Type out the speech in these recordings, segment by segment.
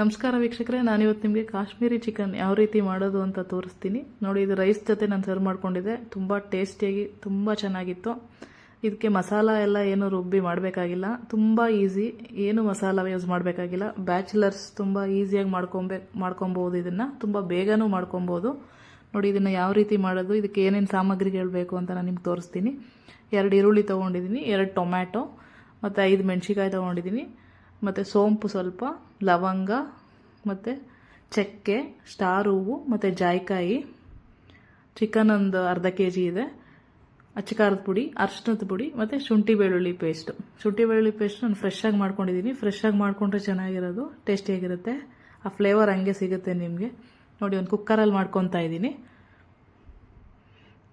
ನಮಸ್ಕಾರ ವೀಕ್ಷಕರೇ, ನಾನಿವತ್ತು ನಿಮಗೆ ಕಾಶ್ಮೀರಿ ಚಿಕನ್ ಯಾವ ರೀತಿ ಮಾಡೋದು ಅಂತ ತೋರಿಸ್ತೀನಿ. ನೋಡಿ, ಇದು ರೈಸ್ ಜೊತೆ ನಾನು ಸರ್ವ್ ಮಾಡ್ಕೊಂಡಿದ್ದೆ. ತುಂಬ ಟೇಸ್ಟಿಯಾಗಿ ತುಂಬ ಚೆನ್ನಾಗಿತ್ತು. ಇದಕ್ಕೆ ಮಸಾಲ ಎಲ್ಲ ಏನು ರುಬ್ಬಿ ಮಾಡಬೇಕಾಗಿಲ್ಲ. ತುಂಬ ಈಸಿ, ಏನು ಮಸಾಲ ಯೂಸ್ ಮಾಡಬೇಕಾಗಿಲ್ಲ. ಬ್ಯಾಚುಲರ್ಸ್ ತುಂಬ ಈಸಿಯಾಗಿ ಮಾಡ್ಕೊಬೇ, ಮಾಡ್ಕೊಬೋದು ಇದನ್ನು. ತುಂಬ ಬೇಗನೂ ಮಾಡ್ಕೊಬೋದು. ನೋಡಿ, ಇದನ್ನು ಯಾವ ರೀತಿ ಮಾಡೋದು, ಇದಕ್ಕೆ ಏನೇನು ಸಾಮಗ್ರಿಗಳು ಬೇಕು ಅಂತ ನಾನು ನಿಮ್ಗೆ ತೋರಿಸ್ತೀನಿ. ಎರಡು ಈರುಳ್ಳಿ ತೊಗೊಂಡಿದ್ದೀನಿ, ಎರಡು ಟೊಮ್ಯಾಟೊ, ಮತ್ತು ಐದು ಮೆಣಸಿಕಾಯಿ ತೊಗೊಂಡಿದ್ದೀನಿ. ಮತ್ತು ಸೋಂಪು ಸ್ವಲ್ಪ, ಲವಂಗ, ಮತ್ತು ಚಕ್ಕೆ, ಸ್ಟಾರ್ ಹೂವು, ಮತ್ತು ಜಾಯಿಕಾಯಿ. ಚಿಕನ್ ಒಂದು ಅರ್ಧ ಕೆ ಜಿ ಇದೆ. ಅಚ್ಚಕಾರದ ಪುಡಿ ಅರ್ಶಿನದ ಪುಡಿ, ಮತ್ತು ಶುಂಠಿ ಬೆಳ್ಳುಳ್ಳಿ ಪೇಸ್ಟು ಶುಂಠಿ ಬೆಳ್ಳುಳ್ಳಿ ಪೇಸ್ಟ್ ನಾನು ಫ್ರೆಶ್ ಆಗಿ ಮಾಡ್ಕೊಂಡಿದ್ದೀನಿ ಫ್ರೆಶ್ಶಾಗಿ ಮಾಡ್ಕೊಂಡ್ರೆ ಚೆನ್ನಾಗಿರೋದು ಟೇಸ್ಟಿಯಾಗಿರುತ್ತೆ ಆ ಫ್ಲೇವರ್ ಹಂಗೆ ಸಿಗುತ್ತೆ ನಿಮಗೆ. ನೋಡಿ, ಒಂದು ಕುಕ್ಕರಲ್ಲಿ ಮಾಡ್ಕೊತಾ ಇದ್ದೀನಿ.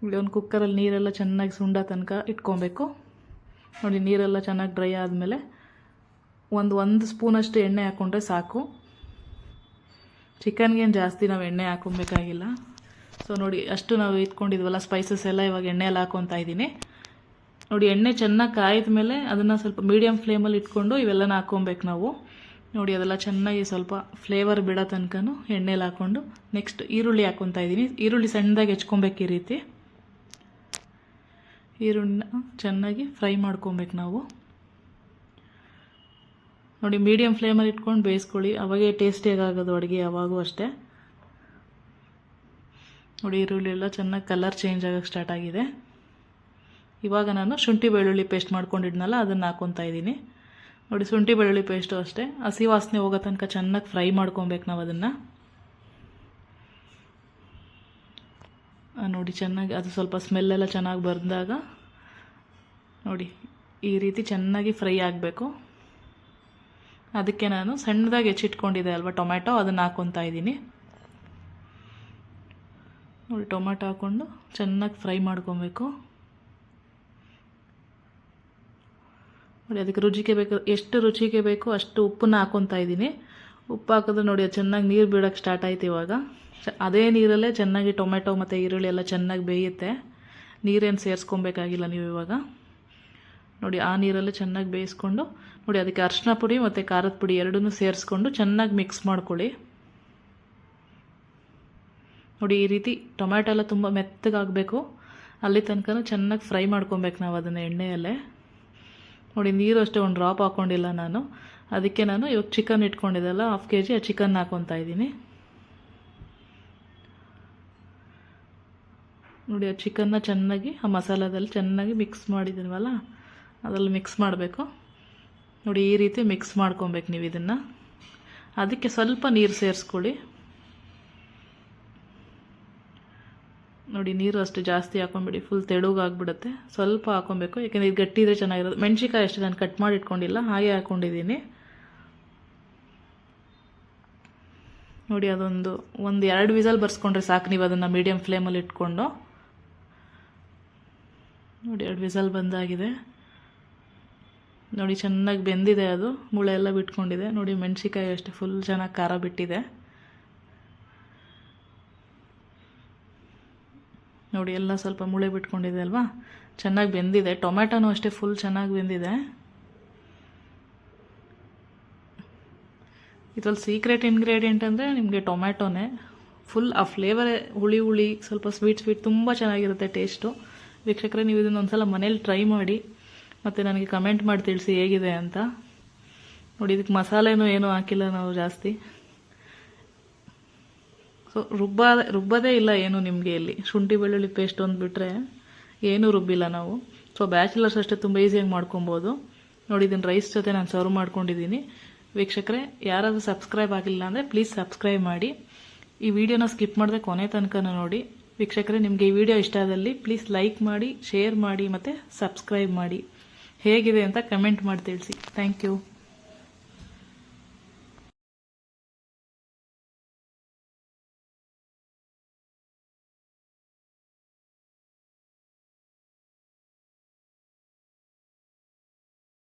ಇಲ್ಲಿ ಒಂದು ಕುಕ್ಕರಲ್ಲಿ ನೀರೆಲ್ಲ ಚೆನ್ನಾಗಿ ಸುಂಡ ತನಕ ಇಟ್ಕೊಬೇಕು. ನೋಡಿ, ನೀರೆಲ್ಲ ಚೆನ್ನಾಗಿ ಡ್ರೈ ಆದಮೇಲೆ ಒಂದು ಒಂದು ಸ್ಪೂನಷ್ಟು ಎಣ್ಣೆ ಹಾಕ್ಕೊಂಡ್ರೆ ಸಾಕು. ಚಿಕನ್ಗೇನು ಜಾಸ್ತಿ ನಾವು ಎಣ್ಣೆ ಹಾಕೊಬೇಕಾಗಿಲ್ಲ. ಸೊ ನೋಡಿ, ಅಷ್ಟು ನಾವು ಇಟ್ಕೊಂಡಿದ್ವಲ್ಲ ಸ್ಪೈಸಸ್ ಎಲ್ಲ ಇವಾಗ ಎಣ್ಣೆಯಲ್ಲಿ ಹಾಕೊತಾ ಇದ್ದೀನಿ. ನೋಡಿ, ಎಣ್ಣೆ ಚೆನ್ನಾಗಿ ಕಾಯಿದ ಮೇಲೆ ಅದನ್ನು ಸ್ವಲ್ಪ ಮೀಡಿಯಮ್ ಫ್ಲೇಮಲ್ಲಿ ಇಟ್ಕೊಂಡು ಇವೆಲ್ಲನ ಹಾಕೊಬೇಕು ನಾವು. ನೋಡಿ, ಅದೆಲ್ಲ ಚೆನ್ನಾಗಿ ಸ್ವಲ್ಪ ಫ್ಲೇವರ್ ಬಿಡೋ ತನಕನೂ ಎಣ್ಣೆಲಿ ಹಾಕ್ಕೊಂಡು ನೆಕ್ಸ್ಟ್ ಈರುಳ್ಳಿ ಹಾಕ್ಕೊತಾ ಇದ್ದೀನಿ. ಈರುಳ್ಳಿ ಸಣ್ಣದಾಗಿ ಹೆಚ್ಕೊಬೇಕು ಈ ರೀತಿ. ಈರುಳ್ಳಿನ ಚೆನ್ನಾಗಿ ಫ್ರೈ ಮಾಡ್ಕೊಬೇಕು ನಾವು. ನೋಡಿ ಮೀಡಿಯಮ್ ಫ್ಲೇಮಲ್ಲಿ ಇಟ್ಕೊಂಡು ಬೇಯಿಸ್ಕೊಳ್ಳಿ. ಅವಾಗೇ ಟೇಸ್ಟಿಯಾಗಿ ಆಗೋದು ಅಡುಗೆ? ಯಾವಾಗೂ ಅಷ್ಟೇ. ನೋಡಿ, ಈರುಳ್ಳಿ ಎಲ್ಲ ಚೆನ್ನಾಗಿ ಕಲರ್ ಚೇಂಜ್ ಆಗೋಕ್ಕೆ ಸ್ಟಾರ್ಟ್ ಆಗಿದೆ. ಇವಾಗ ನಾನು ಶುಂಠಿ ಬೆಳ್ಳುಳ್ಳಿ ಪೇಸ್ಟ್ ಮಾಡ್ಕೊಂಡಿದ್ನಲ್ಲ, ಅದನ್ನು ಹಾಕ್ಕೊತಾ ಇದ್ದೀನಿ. ನೋಡಿ, ಶುಂಠಿ ಬೆಳ್ಳುಳ್ಳಿ ಪೇಸ್ಟು ಅಷ್ಟೇ. ಹಸಿ ವಾಸನೆ ಹೋಗೋ ತನಕ ಚೆನ್ನಾಗಿ ಫ್ರೈ ಮಾಡ್ಕೊಬೇಕು ನಾವು ಅದನ್ನು. ನೋಡಿ, ಚೆನ್ನಾಗಿ ಅದು ಸ್ವಲ್ಪ ಸ್ಮೆಲ್ಲೆಲ್ಲ ಚೆನ್ನಾಗಿ ಬಂದಾಗ ನೋಡಿ, ಈ ರೀತಿ ಚೆನ್ನಾಗಿ ಫ್ರೈ ಆಗಬೇಕು. ಅದಕ್ಕೆ ನಾನು ಸಣ್ಣದಾಗಿ ಹೆಚ್ಚಿಟ್ಕೊಂಡಿದ್ದೆ ಅಲ್ವಾ ಟೊಮ್ಯಾಟೊ, ಅದನ್ನು ಹಾಕೊತಾ ಇದ್ದೀನಿ. ನೋಡಿ, ಟೊಮ್ಯಾಟೊ ಹಾಕ್ಕೊಂಡು ಚೆನ್ನಾಗಿ ಫ್ರೈ ಮಾಡ್ಕೊಬೇಕು. ನೋಡಿ, ಅದಕ್ಕೆ ರುಚಿಗೆ ಬೇಕು, ಎಷ್ಟು ರುಚಿಗೆ ಬೇಕು ಅಷ್ಟು ಉಪ್ಪನ್ನ ಹಾಕೊತಾ ಇದ್ದೀನಿ. ಉಪ್ಪು ಹಾಕಿದ್ರೆ ನೋಡಿ, ಅದು ಚೆನ್ನಾಗಿ ನೀರು ಬಿಡೋಕ್ಕೆ ಸ್ಟಾರ್ಟ್ ಆಯ್ತು ಇವಾಗ. ಅದೇ ನೀರಲ್ಲೇ ಚೆನ್ನಾಗಿ ಟೊಮೆಟೊ ಮತ್ತು ಈರುಳ್ಳಿ ಎಲ್ಲ ಚೆನ್ನಾಗಿ ಬೇಯುತ್ತೆ. ನೀರೇನು ಸೇರಿಸ್ಕೊಬೇಕಾಗಿಲ್ಲ ನೀವು ಇವಾಗ. ನೋಡಿ, ಆ ನೀರಲ್ಲೇ ಚೆನ್ನಾಗಿ ಬೇಯಿಸ್ಕೊಂಡು, ನೋಡಿ, ಅದಕ್ಕೆ ಅರಿಶಿನ ಪುಡಿ ಮತ್ತು ಖಾರದ ಪುಡಿ ಎರಡನ್ನೂ ಸೇರಿಸ್ಕೊಂಡು ಚೆನ್ನಾಗಿ ಮಿಕ್ಸ್ ಮಾಡ್ಕೊಳ್ಳಿ. ನೋಡಿ, ಈ ರೀತಿ ಟೊಮ್ಯಾಟೊ ಎಲ್ಲ ತುಂಬ ಮೆತ್ತಗಾಗಬೇಕು. ಅಲ್ಲಿ ತನಕ ಚೆನ್ನಾಗಿ ಫ್ರೈ ಮಾಡ್ಕೊಬೇಕು ನಾವು ಅದನ್ನು ಎಣ್ಣೆಯಲ್ಲೇ. ನೋಡಿ, ನೀರು ಅಷ್ಟೇ ಒಂದು ಡ್ರಾಪ್ ಹಾಕ್ಕೊಂಡಿಲ್ಲ ನಾನು. ಅದಕ್ಕೆ ನಾನು ಇವಾಗ ಚಿಕನ್ ಇಟ್ಕೊಂಡಿದ್ದಲ್ಲ ಹಾಫ್ ಕೆ ಜಿ ಆ ಚಿಕನ್ ಹಾಕ್ಕೊತಾ ಇದ್ದೀನಿ. ನೋಡಿ, ಆ ಚಿಕನ್ನ ಚೆನ್ನಾಗಿ, ಆ ಮಸಾಲದಲ್ಲಿ ಚೆನ್ನಾಗಿ ಮಿಕ್ಸ್ ಮಾಡಿದ್ದೀನವಲ್ಲ ಅದ್ರಲ್ಲಿ ಮಿಕ್ಸ್ ಮಾಡಬೇಕು. ನೋಡಿ, ಈ ರೀತಿ ಮಿಕ್ಸ್ ಮಾಡ್ಕೊಬೇಕು ನೀವು ಇದನ್ನು. ಅದಕ್ಕೆ ಸ್ವಲ್ಪ ನೀರು ಸೇರಿಸ್ಕೊಳ್ಳಿ. ನೋಡಿ, ನೀರು ಅಷ್ಟು ಜಾಸ್ತಿ ಹಾಕೊಂಬಿಡಿ ಫುಲ್ ತೆಳುಗಾಗ್ಬಿಡುತ್ತೆ. ಸ್ವಲ್ಪ ಹಾಕೊಬೇಕು, ಯಾಕೆಂದರೆ ಇದು ಗಟ್ಟಿ ಇದ್ರೆ ಚೆನ್ನಾಗಿರೋದು. ಮೆಣಸಿಕಾಯಿ ಅಷ್ಟು ನಾನು ಕಟ್ ಮಾಡಿ ಇಟ್ಕೊಂಡಿಲ್ಲ, ಹಾಗೆ ಹಾಕ್ಕೊಂಡಿದ್ದೀನಿ ನೋಡಿ, ಅದೊಂದು, ಒಂದು ಎರಡು ವಿಸಲ್ ಬರ್ಸ್ಕೊಂಡ್ರೆ ಸಾಕು ನೀವು ಅದನ್ನು ಮೀಡಿಯಮ್ ಫ್ಲೇಮಲ್ಲಿ ಇಟ್ಕೊಂಡು. ನೋಡಿ, ಎರಡು ವಿಸಲ್ ಬಂದಾಗಿದೆ. ನೋಡಿ, ಚೆನ್ನಾಗಿ ಬೆಂದಿದೆ ಅದು. ಮುಳೆ ಎಲ್ಲ ಬಿಟ್ಕೊಂಡಿದೆ. ನೋಡಿ ಮೆಣಸಿಕಾಯಿ ಅಷ್ಟೇ ಫುಲ್ ಚೆನ್ನಾಗಿ ಖಾರ ಬಿಟ್ಟಿದೆ. ನೋಡಿ, ಎಲ್ಲ ಸ್ವಲ್ಪ ಮುಳೆ ಬಿಟ್ಕೊಂಡಿದೆ ಅಲ್ವಾ? ಚೆನ್ನಾಗಿ ಬೆಂದಿದೆ. ಟೊಮ್ಯಾಟೊನೂ ಅಷ್ಟೇ ಫುಲ್ ಚೆನ್ನಾಗಿ ಬೆಂದಿದೆ. ಇದ್ರಲ್ಲಿ ಸೀಕ್ರೆಟ್ ಇಂಗ್ರೀಡಿಯೆಂಟ್ ಅಂದರೆ ನಿಮಗೆ ಟೊಮ್ಯಾಟೊನೇ. ಫುಲ್ ಆ ಫ್ಲೇವರೇ ಹುಳಿ ಹುಳಿ, ಸ್ವಲ್ಪ ಸ್ವೀಟ್ ಸ್ವೀಟ್ ತುಂಬ ಚೆನ್ನಾಗಿರುತ್ತೆ ಟೇಸ್ಟು ವೀಕ್ಷಕರೇ, ನೀವು ಇದನ್ನೊಂದು ಒಂದ್ಸಲ ಮನೇಲಿ ಟ್ರೈ ಮಾಡಿ. ಮತ್ತು ನನಗೆ ಕಮೆಂಟ್ ಮಾಡಿ ತಿಳಿಸಿ ಹೇಗಿದೆ ಅಂತ. ನೋಡಿ, ಇದಕ್ಕೆ ಮಸಾಲೆನೂ ಏನೂ ಹಾಕಿಲ್ಲ ನಾವು ಜಾಸ್ತಿ. ಸೊ ರುಬ್ಬ, ರುಬ್ಬದೇ ಇಲ್ಲ ಏನು ನಿಮಗೆ ಇಲ್ಲಿ. ಶುಂಠಿ, ಬೆಳ್ಳುಳ್ಳಿ ಪೇಸ್ಟ್ ಒಂದು ಬಿಟ್ಟರೆ ಏನೂ ರುಬ್ಬಿಲ್ಲ ನಾವು. ಸೊ ಬ್ಯಾಚುಲರ್ಸ್ ಅಷ್ಟೇ ತುಂಬ ಈಸಿಯಾಗಿ ಮಾಡ್ಕೊಬೋದು. ನೋಡಿ ಇದನ್ನು ರೈಸ್ ಜೊತೆ ನಾನು ಸರ್ವ್ ಮಾಡ್ಕೊಂಡಿದ್ದೀನಿ. ವೀಕ್ಷಕರೇ, ಯಾರಾದರೂ ಸಬ್ಸ್ಕ್ರೈಬ್ ಆಗಿಲ್ಲ ಅಂದರೆ ಪ್ಲೀಸ್ ಸಬ್ಸ್ಕ್ರೈಬ್ ಮಾಡಿ. ಈ ವಿಡಿಯೋನ ಸ್ಕಿಪ್ ಮಾಡದೆ ಕೊನೆ ತನಕ ನೋಡಿ. ವೀಕ್ಷಕರೇ, ನಿಮಗೆ ಈ ವಿಡಿಯೋ ಇಷ್ಟ ಆದಲ್ಲಿ ಪ್ಲೀಸ್ ಲೈಕ್ ಮಾಡಿ ಶೇರ್ ಮಾಡಿ, ಮತ್ತು ಸಬ್ಸ್ಕ್ರೈಬ್ ಮಾಡಿ. ಹೇಗಿದೆ ಅಂತ ಕಮೆಂಟ್ ಮಾಡಿ ತಿಳಿಸಿ ಥ್ಯಾಂಕ್ ಯು